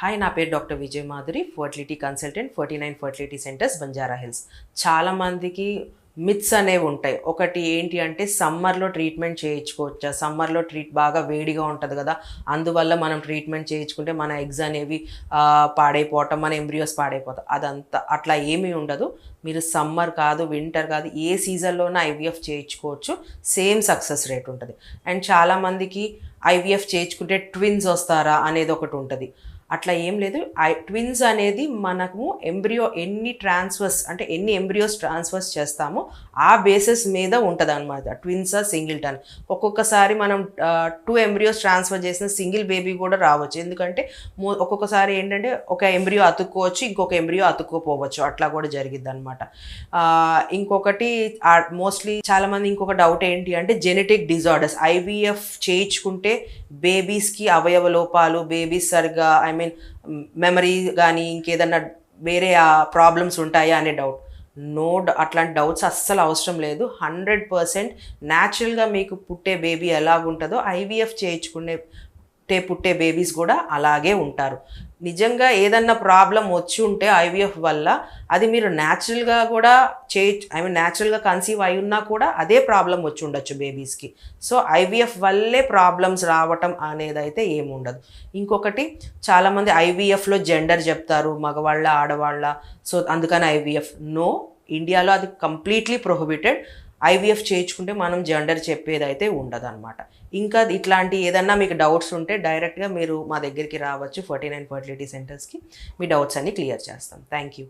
Hi నా పేరు doctor Vijay Madhuri fertility consultant forty nine fertility centres Banjara Hills. చాలామందికి myths అనేవి ఉంటాయి. ఒకటి ఏంటి అంటే సమ్మర్లో ట్రీట్మెంట్ చేయించుకోవచ్చా? సమ్మర్లో ట్రీట్ బాగా వేడిగా ఉంటుంది కదా. అందువల్ల మనం ట్రీట్మెంట్ చేయించుకుంటే మన ఎగ్స్ అనేవి పాడైపోవటం మన ఎంబ్రియోస్ పాడైపోతాం అదంతా అట్లా ఏమీ ఉండదు. మీరు సమ్మర్ కాదు వింటర్ కాదు ఏ సీజన్లోనే ఐవీఎఫ్ చేయించుకోవచ్చు. సేమ్ సక్సెస్ రేట్ ఉంటుంది. అండ్ చాలామందికి ఐవీఎఫ్ చేయించుకుంటే ట్విన్స్ వస్తారా అనేది ఒకటి ఉంటుంది. అట్లా ఏం లేదు. ఐ ట్విన్స్ అనేది మనము ఎంబ్రియో ఎన్ని ట్రాన్స్ఫర్స్ అంటే ఎన్ని ఎంబ్రియోస్ ట్రాన్స్ఫర్స్ చేస్తామో ఆ బేసిస్ మీద ఉంటుంది అనమాట ట్విన్స్ సింగిల్ టన్ ఒక్కొక్కసారి మనం టూ ఎంబ్రియోస్ ట్రాన్స్ఫర్ చేసిన సింగిల్ బేబీ కూడా రావచ్చు. ఎందుకంటే మో- ఒక్కొక్కసారి ఏంటంటే ఒక ఎంబ్రియో అతుక్కోవచ్చు ఇంకొక ఎంబ్రియో అతుక్కోపోవచ్చు. అట్లా కూడా జరిగిద్ది అనమాట ఇంకొకటి మోస్ట్లీ చాలామంది ఇంకొక డౌట్ ఏంటి అంటే జెనెటిక్ డిజార్డర్స్. ఐవీఎఫ్ చేయించుకుంటే బేబీస్కి అవయవ లోపాలు బేబీస్ సరిగా ఐ మీన్ మెమరీ కానీ ఇంకేదన్నా వేరే ప్రాబ్లమ్స్ ఉంటాయా అనే డౌట్ నో అట్లాంటి డౌట్స్ అస్సలు అవసరం లేదు. హండ్రెడ్ పర్సెంట్ న్యాచురల్గా మీకు పుట్టే బేబీ ఎలాగుంటుందో ఐవీఎఫ్ చేయించుకునే పుట్టే పుట్టే బేబీస్ కూడా అలాగే ఉంటారు. నిజంగా ఏదన్నా ప్రాబ్లం వచ్చి ఉంటే ఐవీఎఫ్ వల్ల అది మీరు న్యాచురల్గా కూడా చే ఐ మీన్ న్యాచురల్గా కన్సీవ్ అయి ఉన్నా కూడా అదే ప్రాబ్లం వచ్చి ఉండొచ్చు బేబీస్కి సో ఐవీఎఫ్ వల్లే ప్రాబ్లమ్స్ రావటం అనేది అయితే ఏముండదు ఇంకొకటి చాలామంది ఐవీఎఫ్లో జెండర్ చెప్తారు మగవాళ్ళ ఆడవాళ్ళ సో అందుకని ఐవీఎఫ్. నో ఇండియాలో అది కంప్లీట్లీ ప్రొహిబిటెడ్ ఐవీఎఫ్ చేయించుకుంటే మనం జెండర్ చెప్పేది అయితే ఉండదన్నమాట. ఇంకా ఇట్లాంటి ఏదన్నా మీకు డౌట్స్ ఉంటే డైరెక్ట్గా మీరు మా దగ్గరికి రావచ్చు ఫర్టీ నైన్ ఫర్టిలిటీ సెంటర్స్కి. మీ డౌట్స్ అన్ని క్లియర్ చేస్తాం. Thank you